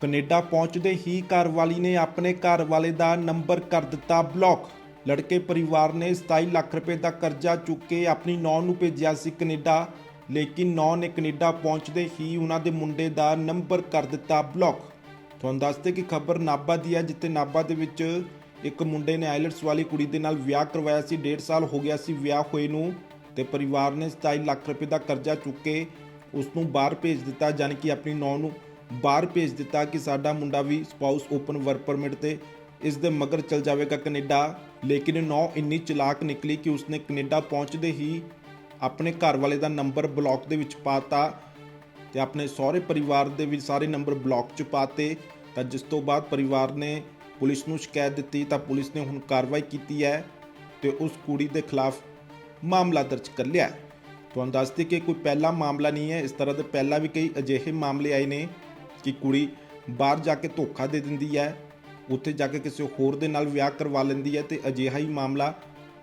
Canada ਪਹੁੰਚਦੇ ਹੀ ਘਰਵਾਲੀ ਨੇ ਆਪਣੇ ਘਰਵਾਲੇ ਦਾ ਨੰਬਰ ਕਰ ਦਿੱਤਾ ਬਲੌਕ। ਲੜਕੇ ਪਰਿਵਾਰ ਨੇ 27 ਲੱਖ ਰੁਪਏ ਦਾ ਕਰਜ਼ਾ ਚੁੱਕ ਕੇ ਆਪਣੀ ਨੌਂ ਨੂੰ ਭੇਜਿਆ ਸੀ ਕੈਨੇਡਾ, ਲੇਕਿਨ ਨੌਂ ਨੇ ਕੈਨੇਡਾ ਪਹੁੰਚਦੇ ਹੀ ਉਹਨਾਂ ਦੇ ਮੁੰਡੇ ਦਾ ਨੰਬਰ ਕਰ ਦਿੱਤਾ ਬਲੌਕ। ਤੁਹਾਨੂੰ ਦੱਸਦੇ ਕਿ ਖਬਰ ਨਾਭਾ ਦੀ ਹੈ, ਜਿੱਥੇ ਨਾਭਾ ਦੇ ਵਿੱਚ ਇੱਕ ਮੁੰਡੇ ਨੇ ਆਇਲਟਸ ਵਾਲੀ ਕੁੜੀ ਦੇ ਨਾਲ ਵਿਆਹ ਕਰਵਾਇਆ ਸੀ 1.5 ਸਾਲ ਹੋ ਗਿਆ ਸੀ ਵਿਆਹ ਹੋਏ ਨੂੰ ਤੇ ਪਰਿਵਾਰ ਨੇ 27 ਲੱਖ ਰੁਪਏ ਦਾ ਕਰਜ਼ਾ ਚੁੱਕ ਕੇ ਉਸ ਨੂੰ ਬਾਹਰ ਭੇਜ ਦਿੱਤਾ ਜਾਣੀ ਕਿ ਆਪਣੀ ਨੌਂ ਨੂੰ ਬਾਹਰ ਭੇਜ ਦਿੱਤਾ ਕਿ ਸਾਡਾ ਮੁੰਡਾ ਵੀ ਸਪਾਊਸ ਓਪਨ ਵਰਕ ਪਰਮਿਟ ਤੇ ਇਸ ਦੇ ਮਗਰ ਚਲ ਜਾਵੇਗਾ ਕੈਨੇਡਾ। ਲੇਕਿਨ ਨੌ ਇੰਨੀ ਚਲਾਕ ਨਿਕਲੀ ਕਿ ਉਸਨੇ ਕੈਨੇਡਾ ਪਹੁੰਚਦੇ ਹੀ ਆਪਣੇ ਘਰ ਵਾਲੇ ਦਾ ਨੰਬਰ ਬਲੌਕ ਦੇ ਵਿੱਚ ਪਾਤਾ ਤੇ ਆਪਣੇ ਸਹੁਰੇ ਪਰਿਵਾਰ ਦੇ ਵੀ ਸਾਰੇ ਨੰਬਰ ਬਲੌਕ 'ਚ ਪਾਤੇ ਤਾਂ ਜਿਸ ਤੋਂ ਬਾਅਦ ਪਰਿਵਾਰ ਨੇ ਪੁਲਿਸ ਨੂੰ ਸ਼ਿਕਾਇਤ ਦਿੱਤੀ, ਤਾਂ ਪੁਲਿਸ ਨੇ ਹੁਣ ਕਾਰਵਾਈ ਕੀਤੀ ਹੈ ਤੇ ਉਸ ਕੁੜੀ ਦੇ ਖਿਲਾਫ ਮਾਮਲਾ ਦਰਜ ਕਰ ਲਿਆ ਤੁਹਾਨੂੰ ਦੱਸ ਦਈਏ ਕਿ ਕੋਈ ਪਹਿਲਾ ਮਾਮਲਾ ਨਹੀਂ ਹੈ। ਇਸ ਤਰ੍ਹਾਂ ਦੇ ਪਹਿਲਾਂ ਵੀ ਕਈ ਅਜਿਹੇ ਮਾਮਲੇ ਆਏ ਨੇ ਕਿ ਕੁੜੀ ਬਾਹਰ ਜਾ ਕੇ ਧੋਖਾ ਦੇ ਦਿੰਦੀ ਹੈ ਉੱਥੇ ਜਾ ਕੇ ਕਿਸੇ ਹੋਰ ਦੇ ਨਾਲ ਵਿਆਹ ਕਰਵਾ ਲੈਂਦੀ ਹੈ ਤੇ ਅਜਿਹਾ ਹੀ ਮਾਮਲਾ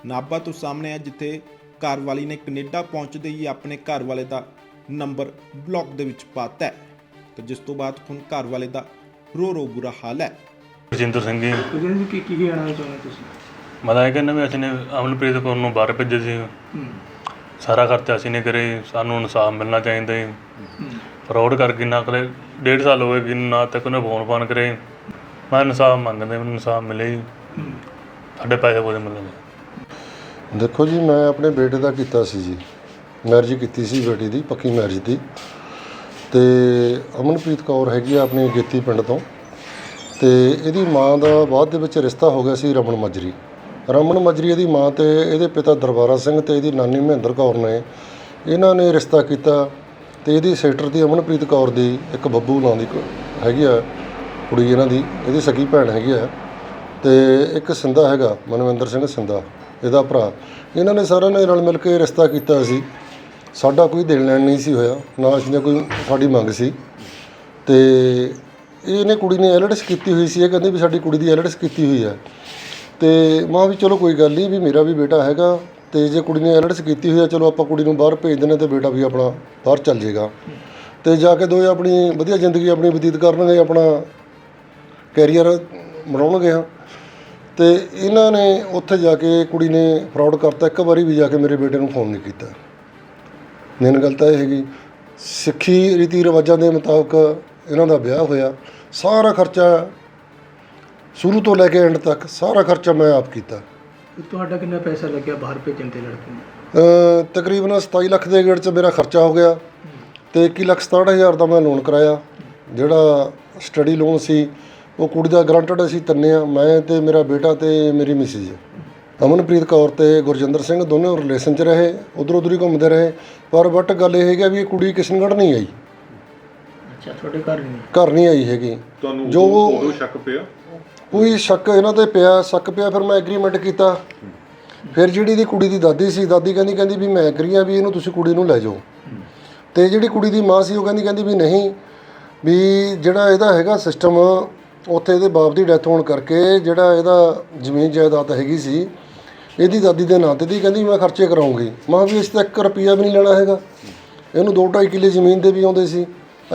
ਨਾਭਾ ਤੋਂ ਸਾਹਮਣੇ ਹੈ ਜਿੱਥੇ ਘਰ ਵਾਲੀ ਨੇ ਕੈਨੇਡਾ ਪਹੁੰਚਦੇ ਹੀ ਆਪਣੇ ਘਰ ਵਾਲੇ ਦਾ ਨੰਬਰ ਬਲੌਕ ਦੇ ਵਿੱਚ ਪਾਤਾ ਹੈ। ਤੇ ਜਿਸ ਤੋਂ ਬਾਅਦ ਹੁਣ ਘਰ ਵਾਲੇ ਦਾ ਰੋ ਰੋ ਬੁਰਾ ਹਾਲ ਹੈ। ਰਜਿੰਦਰ ਸਿੰਘ ਜੀ। ਤੁਸੀਂ ਜੀ ਕੀ ਕੀ ਕਹਿਣਾ ਚਾਹੁੰਦੇ ਤੁਸੀਂ? ਮੈਂ ਤਾਂ ਇਹ ਕਹਿੰਦਾ ਵੀ ਅਸੀਂ ਨੇ ਅਮਨਪ੍ਰੀਤ ਕੌਰ ਨੂੰ ਬਾਹਰ ਭੇਜਿਆ ਸੀ। ਹੂੰ। ਸਾਰਾ ਖਰਚਾ ਅਸੀਂ ਨੇ ਕਰੇ ਸਾਨੂੰ ਇਨਸਾਫ ਮਿਲਣਾ ਚਾਹੀਦਾ ਹੂੰ। ਫਰਾਡ ਕਰਕੇ ਨਾ ਕਰੇ ਡੇਢ ਸਾਲ ਹੋ ਗਏ ਕਿ ਨਾ ਤੱਕ ਉਹਨੇ ਫੋਨ ਫਾਨ ਕਰੇ। ਮੈਂ ਇਨਸਾਫ ਮੰਗਦੇ, ਮੈਨੂੰ ਇਨਸਾਫ ਮਿਲੇ ਜੀ। ਸਾਡੇ ਪੈਸੇ ਕੋਲ ਮਿਲਣਗੇ ਦੇਖੋ ਜੀ, ਮੈਂ ਆਪਣੇ ਬੇਟੇ ਦਾ ਕੀਤਾ ਸੀ ਜੀ। ਮੈਰਿਜ ਕੀਤੀ ਸੀ ਬੇਟੀ ਦੀ, ਪੱਕੀ ਮੈਰਿਜ ਦੀ। ਤੇ ਅਮਨਪ੍ਰੀਤ ਕੌਰ ਹੈਗੀ ਆ ਆਪਣੀ ਗੇਤੀ ਪਿੰਡ ਤੋਂ। ਤੇ ਇਹਦੀ ਮਾਂ ਦਾ ਬਾਅਦ ਦੇ ਵਿੱਚ ਰਿਸ਼ਤਾ ਹੋ ਗਿਆ ਸੀ ਰਮਨ ਮਜਰੀ। ਰਮਨ ਮਜਰੀ ਇਹਦੀ ਮਾਂ ਤੇ ਇਹਦੇ ਪਿਤਾ ਦਰਬਾਰਾ ਸਿੰਘ ਤੇ ਇਹਦੀ ਨਾਨੀ ਮਹਿੰਦਰ ਕੌਰ ਨੇ। ਇਹਨਾਂ ਨੇ ਰਿਸ਼ਤਾ ਕੀਤਾ। ਤੇ ਇਹਦੀ ਸਿਸਟਰ ਦੀ ਅਮਨਪ੍ਰੀਤ ਕੌਰ ਦੀ ਇੱਕ ਬੱਬੂ ਨਾਂ ਦੀ ਕੁ- ਹੈਗੀ ਆ ਕੁੜੀ ਇਹਨਾਂ ਦੀ, ਇਹਦੀ ਸਕੀ ਭੈਣ ਹੈਗੀ ਆ। ਤੇ ਇੱਕ ਸਿੰਦਾ ਹੈਗਾ, ਮਨਵਿੰਦਰ ਸਿੰਘ ਸਿੰਦਾ, ਇਹਦਾ ਭਰਾ। ਇਹਨਾਂ ਨੇ ਸਾਰਿਆਂ ਨੇ ਰਲ ਮਿਲ ਕੇ ਰਿਸ਼ਤਾ ਕੀਤਾ ਸੀ। ਸਾਡਾ ਕੋਈ ਦੇਣ ਲੈਣ ਨਹੀਂ ਸੀ ਹੋਇਆ, ਨਾ ਅਸੀਂ ਨੇ ਕੋਈ ਸਾਡੀ ਮੰਗ ਸੀ। ਤੇ ਇਹਨੇ ਕੁੜੀ ਨੇ ਐਲਡਸ ਕੀਤੀ ਹੋਈ ਸੀ, ਇਹ ਕਹਿੰਦੇ ਵੀ ਸਾਡੀ ਕੁੜੀ ਦੀ ਐਲਡਸ ਕੀਤੀ ਹੋਈ ਹੈ ਤੇ ਮਾਂ ਵੀ ਚਲੋ ਕੋਈ ਗੱਲ ਨਹੀਂ, ਵੀ ਮੇਰਾ ਵੀ ਬੇਟਾ ਹੈਗਾ ਅਤੇ ਜੇ ਕੁੜੀ ਨੇ ਐਲਡਸ ਕੀਤੀ ਹੋਈ ਆ, ਚਲੋ ਆਪਾਂ ਕੁੜੀ ਨੂੰ ਬਾਹਰ ਭੇਜ ਦਿੰਦੇ ਤੇ ਬੇਟਾ ਵੀ ਆਪਣਾ ਬਾਹਰ ਚੱਲ ਜਾਏਗਾ ਅਤੇ ਜਾ ਕੇ ਦੋਵੇਂ ਆਪਣੀ ਵਧੀਆ ਜ਼ਿੰਦਗੀ, ਆਪਣੀ ਬਤੀਤ ਕਰਨਗੇ, ਆਪਣਾ ਕੈਰੀਅਰ ਬਣਾਉਣਗੇ ਹਾਂ। ਅਤੇ ਇਹਨਾਂ ਨੇ ਉੱਥੇ ਜਾ ਕੇ ਕੁੜੀ ਨੇ ਫਰੋਡ ਕਰਤਾ। ਇੱਕ ਵਾਰੀ ਵੀ ਜਾ ਕੇ ਮੇਰੇ ਬੇਟੇ ਨੂੰ ਫੋਨ ਨਹੀਂ ਕੀਤਾ। ਮੇਨ ਗੱਲ ਤਾਂ ਇਹ ਹੈਗੀ, ਸਿੱਖੀ, ਰੀਤੀ ਰਿਵਾਜਾਂ ਦੇ ਮੁਤਾਬਕ ਇਹਨਾਂ ਦਾ ਵਿਆਹ ਹੋਇਆ। ਸਾਰਾ ਖਰਚਾ ਸ਼ੁਰੂ ਤੋਂ ਲੈ ਕੇ ਐਂਡ ਤੱਕ ਸਾਰਾ ਖਰਚਾ ਮੈਂ ਆਪ ਕੀਤਾ। ਤੁਹਾਡਾ ਕਿੰਨਾ ਪੈਸਾ ਲੱਗਿਆ ਬਾਹਰ ਭੇਜਣ ਤੇ ਲੜਕੇ ਨੂੰ? ਅ, ਤਕਰੀਬਨ 27 ਲੱਖ ਦੇ ਗੇੜ 'ਚ ਮੇਰਾ ਖਰਚਾ ਹੋ ਗਿਆ ਤੇ 21 ਲੱਖ 67 ਹਜ਼ਾਰ ਦਾ ਮੈਂ ਲੋਨ ਕਰਾਇਆ। ਜਿਹੜਾ ਸਟੱਡੀ ਲੋਨ ਸੀ ਉਹ ਕੁੜੀ ਦਾ ਗਰੰਟਡ ਅਸੀਂ ਤੰਨੇ ਆ ਮੈਂ ਤੇ ਮੇਰਾ ਬੇਟਾ ਤੇ ਮੇਰੀ ਮਿਸਿਸ ਅਮਨਪ੍ਰੀਤ ਕੌਰ ਤੇ ਗੁਰਜਿੰਦਰ ਸਿੰਘ ਦੋਨੋਂ ਰਿਲੇਸ਼ਨ 'ਚ ਰਹੇ ਉਧਰ ਉਧਰ ਹੀ ਘੁੰਮਦੇ ਰਹੇ। ਪਰ ਬਟ ਗੱਲ ਇਹ ਹੈਗੀ ਵੀ ਇਹ ਕੁੜੀ ਕਿਸ਼ਨਗੜ੍ਹ ਨਹੀਂ ਆਈ। ਅੱਛਾ ਤੁਹਾਡੇ ਘਰ ਨਹੀਂ ਘਰ ਨਹੀਂ ਆਈ ਹੈਗੀ। ਤੁਹਾਨੂੰ ਜੋ- ਉਦੋਂ ਉਦੋਂ ਸ਼ੱਕ ਪਿਆ? ਕੋਈ ਸ਼ੱਕ ਇਹਨਾਂ ਤੇ ਪਿਆ, ਸ਼ੱਕ ਪਿਆ, ਫਿਰ ਮੈਂ ਐਗਰੀਮੈਂਟ ਕੀਤਾ। ਫਿਰ ਜਿਹੜੀ ਦੀ ਕੁੜੀ ਦੀ ਦਾਦੀ ਸੀ, ਦਾਦੀ ਕਹਿੰਦੀ ਕਹਿੰਦੀ ਵੀ ਮੈਂ ਐਗਰੀ ਆ ਵੀ ਇਹਨੂੰ ਤੁਸੀਂ ਕੁੜੀ ਨੂੰ ਲੈ ਜਾਓ। ਤੇ ਜਿਹੜੀ ਕੁੜੀ ਦੀ ਮਾਂ ਸੀ, ਉਹ ਕਹਿੰਦੀ ਕਹਿੰਦੀ ਵੀ ਨਹੀਂ, ਵੀ ਜਿਹੜਾ ਇਹਦਾ ਹੈਗਾ ਸਿਸਟਮ ਉੱਥੇ ਇਹਦੇ ਬਾਪ ਦੀ ਡੈਥ ਹੋਣ ਕਰਕੇ ਜਿਹੜਾ ਇਹਦਾ ਜ਼ਮੀਨ ਜਾਇਦਾਦ ਹੈਗੀ ਸੀ, ਇਹਦੀ ਦਾਦੀ ਦੇ ਨਾਂ ਤੇ ਦੀ ਕਹਿੰਦੀ ਮੈਂ ਖਰਚੇ ਕਰਾਉਂਗੀ। ਮਾਂ ਵੀ ਇਸ ਤੇ 1 ਰੁਪਿਆ ਵੀ ਨਹੀਂ ਲੈਣਾ ਹੈਗਾ। ਇਹਨੂੰ 2.5 ਕਿੱਲੇ ਜ਼ਮੀਨ ਦੇ ਵੀ ਆਉਂਦੇ ਸੀ।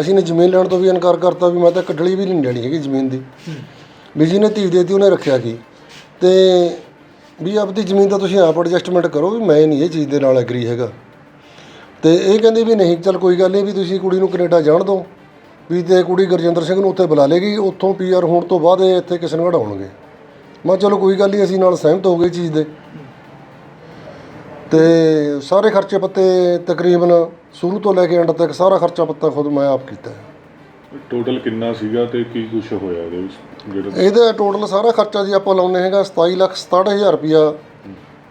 ਅਸੀਂ ਨੇ ਜ਼ਮੀਨ ਲੈਣ ਤੋਂ ਵੀ ਇਨਕਾਰ ਕਰਤਾ ਵੀ ਮੈਂ ਤਾਂ ਕੱਢਲੀ ਵੀ ਨਹੀਂ ਲੈਣੀ ਹੈਗੀ ਜ਼ਮੀਨ ਦੀ। ਵੀ ਜਿਹਨੇ ਧੀ ਦੇਤੀ ਉਹਨੇ ਰੱਖਿਆ ਕੀ? ਤੇ ਵੀ ਆਪਦੀ ਜ਼ਮੀਨ ਦਾ ਤੁਸੀਂ ਆਪ ਐਡਜਸਟਮੈਂਟ ਕਰੋ ਵੀ ਮੈਂ ਨਹੀਂ ਇਹ ਚੀਜ਼ ਦੇ ਨਾਲ ਐਗਰੀ ਹੈਗਾ। ਤੇ ਇਹ ਕਹਿੰਦੇ ਵੀ ਨਹੀਂ, ਚੱਲ ਕੋਈ ਗੱਲ ਨਹੀਂ ਵੀ ਤੁਸੀਂ ਕੁੜੀ ਨੂੰ ਕੈਨੇਡਾ ਜਾਣ ਦਿਓ। ਵੀ ਤੇ ਕੁੜੀ ਗੁਰਜਿੰਦਰ ਸਿੰਘ ਨੂੰ ਉੱਥੇ ਬੁਲਾ ਲੇਗੀ, ਉੱਥੋਂ ਪੀਆਰ ਹੋਣ ਤੋਂ ਬਾਅਦ ਇਹ ਇੱਥੇ ਕਿਸ਼ਨਗੜ੍ਹ ਆਉਣਗੇ। ਮੈਂ ਕਿਹਾ ਚਲੋ ਕੋਈ ਗੱਲ ਨਹੀਂ, ਅਸੀਂ ਨਾਲ ਸਹਿਮਤ ਹੋ ਗਏ ਚੀਜ਼ ਦੇ। ਤੇ ਸਾਰੇ ਖਰਚੇ ਪੱਤੇ ਤਕਰੀਬਨ ਸ਼ੁਰੂ ਤੋਂ ਲੈ ਕੇ ਐਂਡ ਤੱਕ ਸਾਰਾ ਖਰਚਾ ਪੱਤਾ ਖੁਦ ਮੈਂ ਆਪ ਕੀਤਾ। ਹੈ ਟੋਟਲ ਕਿੰਨਾ ਸੀਗਾ ਤੇ ਕੀ ਕੁਝ ਹੋਇਆ ਇਹਦੇ ਵਿੱਚ? ਜਿਹੜਾ ਇਹਦਾ ਟੋਟਲ ਸਾਰਾ ਖਰਚਾ ਜੀ ਆਪਾਂ ਲਾਉਨੇ ਹੈਗਾ 27 ਲੱਖ 67000 ਰੁਪਿਆ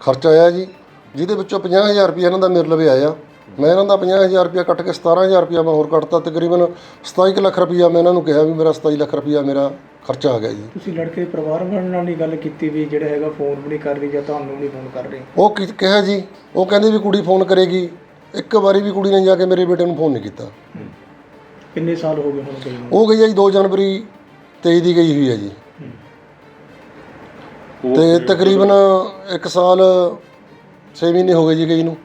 ਖਰਚਾ ਆਇਆ ਜੀ ਜਿਹਦੇ ਵਿੱਚੋਂ 50000 ਰੁਪਿਆ ਇਹਨਾਂ ਦਾ ਮੇਰੇ ਲਵੇ ਆਇਆ। ਮੈਂ ਇਹਨਾਂ ਦਾ 50000 ਰੁਪਿਆ ਕੱਟ ਕੇ 17000 ਰੁਪਿਆ ਮੈਂ ਹੋਰ ਕੱਟਤਾ ਤਕਰੀਬਨ 27 ਕੁ ਲੱਖ ਰੁਪਿਆ ਮੈਂ ਇਹਨਾਂ ਨੂੰ ਕਿਹਾ ਵੀ ਮੇਰਾ 27 ਲੱਖ ਰੁਪਿਆ ਮੇਰਾ ਖਰਚਾ ਆ ਗਿਆ ਜੀ। ਤੁਸੀਂ ਲੜਕੇ ਦੇ ਪਰਿਵਾਰ ਵਾਲਿਆਂ ਨਾਲ ਨਹੀਂ ਗੱਲ ਕੀਤੀ ਵੀ ਜਿਹੜਾ ਹੈਗਾ ਫੋਨ ਵੀ ਨਹੀਂ ਕਰ ਰਹੀ ਜਾਂ ਤੁਹਾਨੂੰ ਨਹੀਂ ਫੋਨ ਕਰ ਰਹੀ? ਉਹ ਕੀ ਕਿਹਾ ਜੀ ਉਹ ਕਹਿੰਦੇ ਵੀ ਕੁੜੀ ਫੋਨ ਕਰੇਗੀ ਇੱਕ ਵਾਰੀ ਵੀ ਕੁੜੀ ਨੇ ਜਾ ਕੇ ਮੇਰੇ ਬੇਟੇ ਨੂੰ ਫੋਨ ਨਹੀਂ ਕੀਤਾ। ਕਿੰਨੇ ਸਾਲ ਹੋ ਗਏ ਹੁਣ ਗਏ ਨੂੰ? ਉਹ ਗਈ ਹੈ ਜੀ 2 ਜਨਵਰੀ 23 ਦੀ ਗਈ ਹੋਈ ਹੈ ਜੀ। ਤੇ ਤਕਰੀਬਨ 1 ਸਾਲ 6 ਮਹੀਨੇ ਹੋ ਗਏ ਜੀ ਗਈ ਨੂੰ।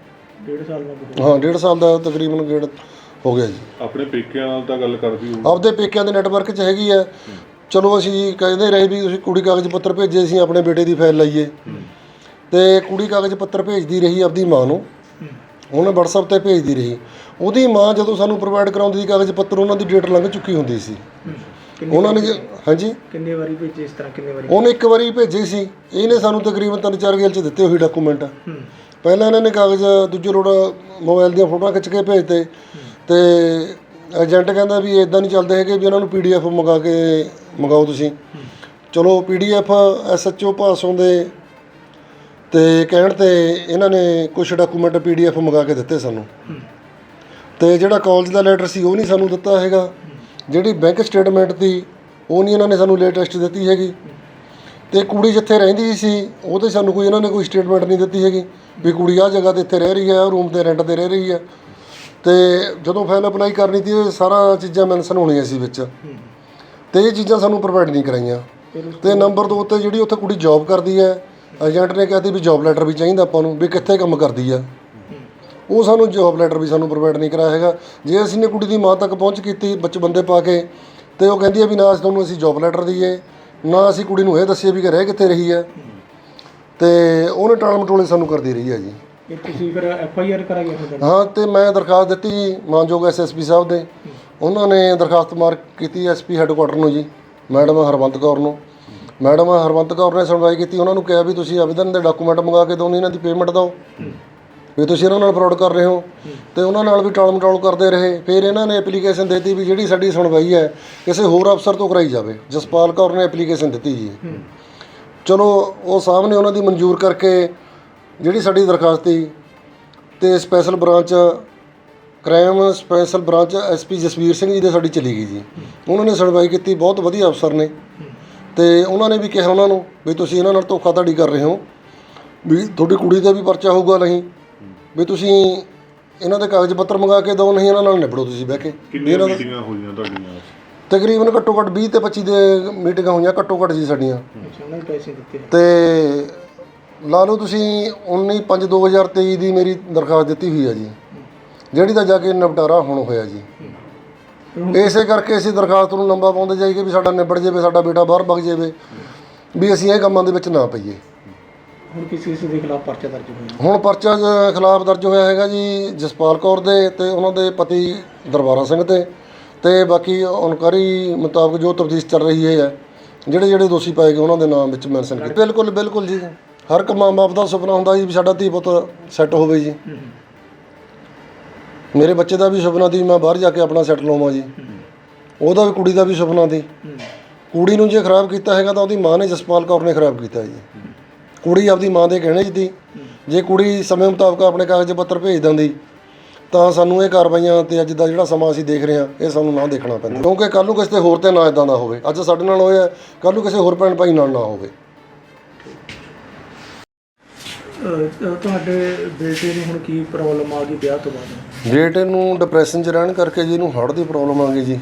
ਡੇਢ ਸਾਲ ਦਾ ਹੋ ਹਾਂ ਡੇਢ ਸਾਲ ਦਾ ਤਕਰੀਬਨ ਗੇੜ ਹੋ ਗਿਆ ਜੀ। ਆਪਣੇ ਪੇਕਿਆਂ ਨਾਲ ਤਾਂ ਗੱਲ ਕਰਦੀ ਹੋ ਆਪਦੇ ਪੇਕਿਆਂ ਦੇ ਨੈਟਵਰਕ 'ਚ ਹੈਗੀ ਆ ਚਲੋ ਅਸੀਂ ਕਹਿੰਦੇ ਰਹੇ ਵੀ ਤੁਸੀਂ ਕੁੜੀ ਕਾਗਜ਼ ਪੱਤਰ ਭੇਜੇ ਅਸੀਂ ਆਪਣੇ ਬੇਟੇ ਦੀ ਫਾਈਲ ਲਾਈਏ। ਤੇ ਕੁੜੀ ਕਾਗਜ਼ ਪੱਤਰ ਭੇਜਦੀ ਰਹੀ ਆਪਦੀ ਮਾਂ ਨੂੰ। ਉਹਨੇ WhatsApp ਤੇ ਭੇਜਦੀ ਰਹੀ। ਉਹਦੀ ਮਾਂ ਜਦੋਂ ਸਾਨੂੰ ਪ੍ਰੋਵਾਈਡ ਕਰਾਉਂਦੀ ਸੀ ਕਾਗਜ਼ ਪੱਤਰ ਉਹਨਾਂ ਦੀ ਡੇਟ ਲੰਘ ਚੁੱਕੀ ਹੁੰਦੀ ਸੀ। ਕਿੰਨੇ ਉਹਨਾਂ ਨੇ ਹਾਂਜੀ। ਕਿੰਨੇ ਵਾਰੀ ਭੇਜੇ ਇਸ ਤਰ੍ਹਾਂ ਕਿੰਨੇ ਵਾਰੀ? ਉਹਨੇ ਇੱਕ ਵਾਰੀ ਭੇਜੇ ਸੀ। ਇਹਨੇ ਸਾਨੂੰ ਤਕਰੀਬਨ ਤਿੰਨ ਚਾਰ ਗੇਲ ਚ ਦਿੱਤੇ ਹੋਏ ਡਾਕੂਮੈਂਟ ਹੂੰ। ਪਹਿਲਾਂ ਇਹਨਾਂ ਨੇ ਕਾਗਜ਼ ਦੂਜੇ ਲੋੜ ਮੋਬਾਈਲ ਦੀਆਂ ਫੋਟੋਆਂ ਖਿੱਚ ਕੇ ਭੇਜਤੇ। ਤੇ ਏਜੰਟ ਕਹਿੰਦਾ ਵੀ ਇਦਾਂ ਨਹੀਂ ਚੱਲਦੇ ਹੈਗੇ ਵੀ ਇਹਨਾਂ ਨੂੰ ਪੀਡੀਐਫ ਮੰਗਾ ਕੇ ਮੰਗਾਓ ਤੁਸੀਂ। ਚਲੋ ਪੀਡੀਐਫ ਐਸਐਚਓ ਪਾਸੋਂ ਦੇ ਤੇ ਕਹਿਣ ਤੇ ਇਹਨਾਂ ਨੇ ਕੁਝ ਡਾਕੂਮੈਂਟ ਪੀਡੀਐਫ ਮੰਗਾ ਕੇ ਦਿੱਤੇ ਸਾਨੂੰ। ਤੇ ਜਿਹੜਾ ਕਾਲਜ ਦਾ ਲੈਟਰ ਸੀ ਉਹ ਨਹੀਂ ਸਾਨੂੰ ਦਿੱਤਾ ਹੈਗਾ। ਜਿਹੜੀ ਬੈਂਕ ਸਟੇਟਮੈਂਟ ਦੀ, ਉਹ ਨਹੀਂ ਇਹਨਾਂ ਨੇ ਸਾਨੂੰ ਲੇਟੈਸਟ ਦਿੱਤੀ ਹੈਗੀ। ਤੇ ਕੁੜੀ ਜਿੱਥੇ ਰਹਿੰਦੀ ਸੀ, ਉਹ ਤੇ ਸਾਨੂੰ ਕੋਈ ਇਹਨਾਂ ਨੇ ਕੋਈ ਸਟੇਟਮੈਂਟ ਨਹੀਂ ਦਿੱਤੀ ਹੈਗੀ ਵੀ ਕੁੜੀ ਆ ਜਗ੍ਹਾ ਤੇ ਇੱਥੇ ਰਹਿ ਰਹੀ ਹੈ ਰੂਮ ਤੇ ਰੈਂਟ ਤੇ ਰਹਿ ਰਹੀ ਹੈ। ਤੇ ਜਦੋਂ ਫਾਈਲ ਅਪਲਾਈ ਕਰਨੀ ਸੀ, ਇਹ ਸਾਰਾ ਚੀਜ਼ਾਂ ਮੈਂਸ਼ਨ ਹੋਣੀਆਂ ਸੀ ਵਿੱਚ। ਤੇ ਇਹ ਚੀਜ਼ਾਂ ਸਾਨੂੰ ਪ੍ਰੋਵਾਈਡ ਨਹੀਂ ਕਰਾਈਆਂ। ਤੇ ਨੰਬਰ 2 ਤੇ ਜਿਹੜੀ ਉੱਥੇ ਕੁੜੀ ਜੌਬ ਕਰਦੀ ਹੈ ਏਜੰਟ ਨੇ ਕਹਿਤੀ ਵੀ ਜੌਬ ਲੈਟਰ ਵੀ ਚਾਹੀਦਾ ਆਪਾਂ ਨੂੰ, ਵੀ ਕਿੱਥੇ ਕੰਮ ਕਰਦੀ ਆ ਉਹ ਸਾਨੂੰ ਜੌਬ ਲੈਟਰ ਵੀ ਸਾਨੂੰ ਪ੍ਰੋਵਾਈਡ ਨਹੀਂ ਕਰਾਇਆ ਹੈਗਾ। ਜੇ ਅਸੀਂ ਨੇ ਕੁੜੀ ਦੀ ਮਾਂ ਤੱਕ ਪਹੁੰਚ ਕੀਤੀ ਬੱਚ ਬੰਦੇ ਪਾ ਕੇ ਤੇ ਉਹ ਕਹਿੰਦੀ ਹੈ ਵੀ ਨਾ ਅਸੀਂ ਤੁਹਾਨੂੰ ਅਸੀਂ ਜੌਬ ਲੈਟਰ ਦਈਏ ਨਾ ਅਸੀਂ ਕੁੜੀ ਨੂੰ ਇਹ ਦੱਸੀਏ ਵੀ ਕਿ ਰਹਿ ਕਿੱਥੇ ਰਹੀ ਹੈ ਤੇ ਉਹਨੇ ਟਾਲ ਮਟੋਲੇ ਸਾਨੂੰ ਕਰਦੀ ਰਹੀ ਹੈ ਜੀ। ਇਹ ਤੁਸੀਂ ਫਿਰ ਐਫ ਆਈ ਆਰ ਕਰਾਈ ਹੈ ਤੇ ਮੈਂ ਦਰਖਾਸਤ ਦਿੱਤੀ ਜੀ ਮਾਨਯੋਗ ਐਸਐਸਪੀ ਸਾਹਿਬ ਦੇ। ਉਹਨਾਂ ਨੇ ਦਰਖਾਸਤ ਮਾਰਕ ਕੀਤੀ ਐਸਪੀ ਹੈੱਡਕੁਆਟਰ ਨੂੰ ਜੀ ਮੈਡਮ ਹਰਵੰਤ ਕੌਰ ਨੂੰ। ਮੈਡਮ ਹਰਵੰਤ ਕੌਰ ਨੇ ਸੁਣਵਾਈ ਕੀਤੀ ਉਹਨਾਂ ਨੂੰ ਕਿਹਾ ਵੀ ਤੁਸੀਂ ਆਵੇਦਨ ਦੇ ਡਾਕੂਮੈਂਟ ਮੰਗਾ ਕੇ ਦਿਓ ਨਹੀਂ ਇਹਨਾਂ ਦੀ ਪੇਮੈਂਟ ਦਿਓ। ਵੀ ਤੁਸੀਂ ਇਹਨਾਂ ਨਾਲ ਫਰਾਡ ਕਰ ਰਹੇ ਹੋ ਤੇ ਉਹਨਾਂ ਨਾਲ ਵੀ ਟਾਲ ਮਟੋਲ ਕਰਦੇ ਰਹੇ। ਫਿਰ ਇਹਨਾਂ ਨੇ ਐਪਲੀਕੇਸ਼ਨ ਦਿੱਤੀ ਵੀ ਜਿਹੜੀ ਸਾਡੀ ਸੁਣਵਾਈ ਹੈ, ਕਿਸੇ ਹੋਰ ਅਫਸਰ ਤੋਂ ਕਰਾਈ ਜਾਵੇ। ਜਸਪਾਲ ਕੌਰ ਨੇ ਐਪਲੀਕੇਸ਼ਨ ਦਿੱਤੀ ਜੀ। ਚਲੋ, ਉਹ ਸਾਹਮਣੇ ਉਹਨਾਂ ਦੀ ਮਨਜ਼ੂਰ ਕਰਕੇ ਜਿਹੜੀ ਸਾਡੀ ਦਰਖਾਸਤ ਸੀ ਤੇ special branch crime special branch SP Jasvir Singh ji ਦੇ ਸਾਡੀ ਚਲੀ ਗਈ ਜੀ। ਉਹਨਾਂ ਨੇ ਸੁਣਵਾਈ ਕੀਤੀ, ਬਹੁਤ ਵਧੀਆ ਅਫਸਰ ਨੇ। ਤੇ ਉਹਨਾਂ ਨੇ ਵੀ ਕਿਹਾ ਉਹਨਾਂ ਨੂੰ ਵੀ ਤੁਸੀਂ ਇਹਨਾਂ ਨਾਲ ਧੋਖਾਧੜੀ ਕਰ ਰਹੇ ਹੋ, ਵੀ ਤੁਹਾਡੀ ਕੁੜੀ ਤੇ ਵੀ ਪਰਚਾ ਹੋਊਗਾ ਨਹੀਂ। ਵੀ ਤੁਸੀਂ ਇਹਨਾਂ ਦੇ ਕਾਗਜ਼ ਪੱਤਰ ਮੰਗਾ ਕੇ ਦਿਓ ਨਹੀਂ ਇਹਨਾਂ ਨਾਲ ਨਿਬੜੋ ਤੁਸੀਂ ਬਹਿ ਕੇ। ਵੀ ਕਿੰਨੀਆਂ ਇਹਨਾਂ ਦਾ ਮੀਟਿੰਗਾਂ ਹੋਈਆਂ ਤੁਹਾਡੀਆਂ ਤਕਰੀਬਨ ਘੱਟੋ ਘੱਟ 20 ਤੇ 25 ਦੇ ਮੀਟਿੰਗਾਂ ਹੋਈਆਂ ਘੱਟੋ ਘੱਟ ਜੀ ਸਾਡੀਆਂ। ਅੱਛਾ ਉਹਨਾਂ ਨੇ ਪੈਸੇ ਦਿੱਤੇ। ਤੇ ਲਾ ਲਓ ਤੁਸੀਂ 19 5 2023 ਦੀ ਮੇਰੀ ਦਰਖਾਸਤ ਦਿੱਤੀ ਹੋਈ ਹੈ ਜੀ। ਜਿਹੜੀ ਦਾ ਜਾ ਕੇ ਨਿਪਟਾਰਾ ਹੁਣ ਹੋਇਆ ਜੀ। ਇਸੇ ਕਰਕੇ ਅਸੀਂ ਦਰਖਾਸਤ ਨੂੰ ਲੰਬਾ ਪਾਉਂਦੇ ਜਾਈਏ ਵੀ ਸਾਡਾ ਨਿਬੜ ਜਾਵੇ ਸਾਡਾ ਬੇਟਾ ਬਾਹਰ ਵਗ ਜਾਵੇ ਵੀ ਅਸੀਂ ਇਹ ਕੰਮਾਂ ਦੇ ਵਿੱਚ ਨਾ ਪਈਏ। ਹੁਣ ਕਿਸੇ ਕਿਸੇ ਦੇ ਖਿਲਾਫ ਪਰਚਾ ਦਰਜ ਹੋਇਆ? ਹੁਣ ਪਰਚਾ ਜ- ਖਿਲਾਫ ਦਰਜ ਹੋਇਆ ਹੈਗਾ ਜੀ ਜਸਪਾਲ ਕੌਰ ਦੇ ਤੇ ਉਹਨਾਂ ਦੇ ਪਤੀ ਦਰਬਾਰਾ ਸਿੰਘ ਤੇ ਤੇ ਬਾਕੀ ਅਨਕਾਰੀ ਮੁਤਾਬਕ ਜੋ ਤਫਤੀਸ਼ ਚੱਲ ਰਹੀ ਹੈ ਜਿਹੜੇ ਜਿਹੜੇ ਦੋਸ਼ੀ ਪਾਏ ਗਏ ਉਹਨਾਂ ਦੇ ਨਾਮ ਵਿੱਚ ਮੈਂਸ਼ਨ ਕੀਤੇ। ਬਿਲਕੁਲ ਬਿਲਕੁਲ ਜੀ। ਹਰ ਇੱਕ ਮਾਂ-ਬਾਪ ਦਾ ਸੁਪਨਾ ਹੁੰਦਾ ਜੀ ਵੀ ਸਾਡਾ ਧੀ ਪੁੱਤ ਸੈੱਟ ਹੋਵੇ ਜੀ। ਮੇਰੇ ਬੱਚੇ ਦਾ ਵੀ ਸੁਪਨਾ ਸੀ ਮੈਂ ਬਾਹਰ ਜਾ ਕੇ ਆਪਣਾ ਸੈੱਟ ਲਵਾਂ ਜੀ। ਉਹਦਾ ਵੀ ਕੁੜੀ ਦਾ ਵੀ ਸੁਪਨਾ ਸੀ। ਕੁੜੀ ਨੂੰ ਜੇ ਖਰਾਬ ਕੀਤਾ ਹੈਗਾ ਤਾਂ ਉਹਦੀ ਮਾਂ ਨੇ ਜਸਪਾਲ ਕੌਰ ਨੇ ਖਰਾਬ ਕੀਤਾ ਜੀ। ਕੁੜੀ ਆਪਦੀ ਮਾਂ ਦੇ ਕਹਿਣੇ 'ਚ ਜੇ ਕੁੜੀ ਸਮੇਂ ਮੁਤਾਬਕ ਆਪਣੇ ਕਾਗਜ਼ ਪੱਤਰ ਭੇਜ ਦਿੰਦੀ ਤਾਂ ਸਾਨੂੰ ਇਹ ਕਾਰਵਾਈਆਂ ਤੇ ਅੱਜ ਦਾ ਜਿਹੜਾ ਸਮਾਂ ਅਸੀਂ ਦੇਖ ਰਹੇ ਹਾਂ ਇਹ ਸਾਨੂੰ ਨਾ ਦੇਖਣਾ ਪੈਂਦਾ। ਕਿਉਂਕਿ ਕੱਲ ਨੂੰ ਕਿਸੇ ਤੇ ਹੋਰ ਤੇ ਨਾ ਇਦਾਂ ਦਾ ਹੋਵੇ। ਅੱਜ ਸਾਡੇ ਨਾਲ ਹੋਇਆ ਕੱਲ ਨੂੰ ਕਿਸੇ ਹੋਰ ਭੈਣ ਭਾਈ ਨਾਲ ਨਾ ਹੋਵੇ। ਤੁਹਾਡੇ ਬੇਟੇ ਨੂੰ ਹੁਣ ਕੀ ਪ੍ਰੋਬਲਮ ਆ ਗਈ ਵਿਆਹ ਤੋਂ ਬਾਅਦ? ਬੇਟੇ ਨੂੰ ਡਿਪਰੈਸ਼ਨ 'ਚ ਰਹਿਣ ਕਰਕੇ ਜੀ ਇਹਨੂੰ ਹਾਰਟ ਦੀ ਪ੍ਰੋਬਲਮ ਆ ਗਈ ਜੀ।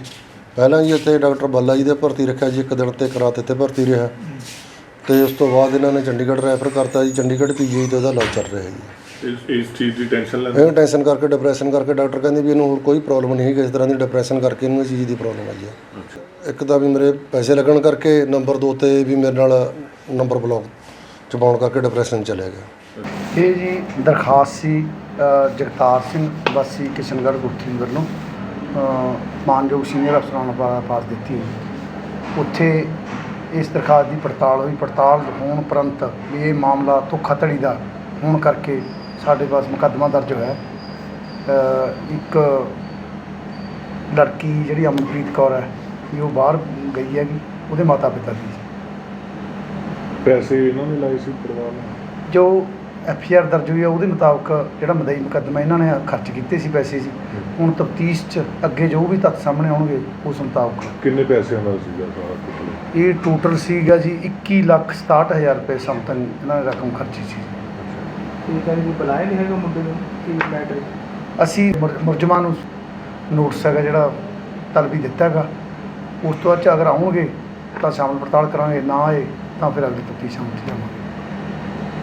ਪਹਿਲਾਂ ਜੀ ਇੱਥੇ ਡਾਕਟਰ ਬੱਲਾ ਜੀ ਦੇ ਭਰਤੀ ਰੱਖਿਆ ਜੀ ਇੱਕ ਦਿਨ ਤੇ ਕਰਾਤ ਇੱਥੇ ਭਰਤੀ ਰਿਹਾ। ਤੇ ਉਸ ਤੋਂ ਬਾਅਦ ਇਹਨਾਂ ਨੇ ਚੰਡੀਗੜ੍ਹ ਰੈਫਰ ਕਰਤਾ ਜੀ। ਚੰਡੀਗੜ੍ਹ ਪੀਜੀ ਤੇ ਉਹਦਾ ਇਲਾਜ ਚੱਲ ਰਿਹਾ ਜੀ। ਇਸ ਇਸ ਚੀਜ਼ ਦੀ ਟੈਨਸ਼ਨ ਲੈਂਦੇ ਇਹ ਟੈਨਸ਼ਨ ਕਰਕੇ ਡਿਪਰੈਸ਼ਨ ਕਰਕੇ ਡਾਕਟਰ ਕਹਿੰਦੇ ਵੀ ਇਹਨੂੰ ਹੋਰ ਕੋਈ ਪ੍ਰੋਬਲਮ ਨਹੀਂ ਹੈ ਕਿਸੇ ਤਰ੍ਹਾਂ ਦੀ ਡਿਪਰੈਸ਼ਨ ਕਰਕੇ ਇਹਨੂੰ ਇਹ ਚੀਜ਼ ਦੀ ਪ੍ਰੋਬਲਮ ਆਈ ਹੈ। ਇੱਕ ਤਾਂ ਵੀ ਮੇਰੇ ਪੈਸੇ ਲੱਗਣ ਕਰਕੇ ਨੰਬਰ 2 ਤੇ ਵੀ ਮੇਰੇ ਨਾਲ ਨੰਬਰ ਬਲੌਕ ਚ ਪਾਉਣ ਕਰਕੇ ਡਿਪਰੈਸ਼ਨ ਚਲਿਆ ਗਿਆ। ਇਹ ਜੀ ਦਰਖਾਸਤ ਸੀ ਜਗਤਾਰ ਸਿੰਘ ਵਾਸੀ ਕਿਸ਼ਨਗੜ੍ਹ ਗੁੱਠੀ ਵੱਲੋਂ ਮਾਨਯੋਗ ਸੀਨੀਅਰ ਅਫਸਰਾਂ ਨੂੰ ਪਾ- ਪਾਸ ਦਿੱਤੀ ਉੱਥੇ ਇਸ ਦਰਖਾਸਤ ਦੀ ਪੜਤਾਲ ਹੋਈ। ਪੜਤਾਲ ਹੋਣ ਉਪਰੰਤ ਵੀ ਇਹ ਮਾਮਲਾ ਧੋਖਾਧੜੀ ਦਾ ਹੋਣ ਕਰਕੇ ਸਾਡੇ ਪਾਸ ਮੁਕੱਦਮਾ ਦਰਜ ਹੋਇਆ ਅ, ਇੱਕ ਲੜਕੀ ਜਿਹੜੀ ਅਮਨਪ੍ਰੀਤ ਕੌਰ ਹੈ ਵੀ ਉਹ ਬਾਹਰ ਗਈ ਹੈਗੀ ਉਹਦੇ ਮਾਤਾ ਪਿਤਾ ਦੀ। ਪੈਸੇ ਇਹਨਾਂ ਨੇ ਲਾਏ ਸੀ ਪਰਿਵਾਰ ਨੇ? ਜੋ ਐਫ ਆਰ ਦਰਜ ਹੋਈ ਹੈ ਉਹਦੇ ਮੁਤਾਬਕ ਜਿਹੜਾ ਮਦਈ ਮੁਕੱਦਮਾ ਇਹਨਾਂ ਨੇ ਖਰਚ ਕੀਤੇ ਸੀ ਪੈਸੇ ਸੀ ਹੁਣ ਤਫਤੀਸ਼ 'ਚ ਅੱਗੇ ਜੋ ਵੀ ਤੱਥ ਸਾਹਮਣੇ ਆਉਣਗੇ ਉਸ ਮੁਤਾਬਕ। ਕਿੰਨੇ ਪੈਸਿਆਂ ਦਾ ਸੀਗਾ ਸਾਰਾ ਕੁਝ ਇਹ ਟੋਟਲ ਸੀਗਾ ਜੀ 21 ਲੱਖ 67 ਹਜ਼ਾਰ ਰੁਪਏ ਸਮਥਿੰਗ ਇਹਨਾਂ ਨੇ ਰਕਮ ਖਰਚੀ ਸੀ। ਠੀਕ ਹੈ ਜੀ ਬੁਲਾਇਆ ਨਹੀਂ ਹੈਗਾ ਮੁੰਡੇ ਨੂੰ ਕੀ ਮੈਟਰ ਅਸੀਂ ਮੁਰ- ਮੁਲਜ਼ਮਾਂ ਨੂੰ ਨੋਟਿਸ ਹੈਗਾ ਜਿਹੜਾ ਤਲਬੀ ਦਿੱਤਾ ਹੈਗਾ। ਉਸ ਤੋਂ ਬਾਅਦ 'ਚ ਅਗਰ ਆਉਣਗੇ ਤਾਂ ਸ਼ਾਮਲ ਪੜਤਾਲ ਕਰਾਂਗੇ ਨਾ ਆਏ ਤਾਂ ਫਿਰ ਅਗਲੀ ਤਫਤੀਸ਼ ਸ਼ਾਮਲ ਜਾਵਾਂਗੇ।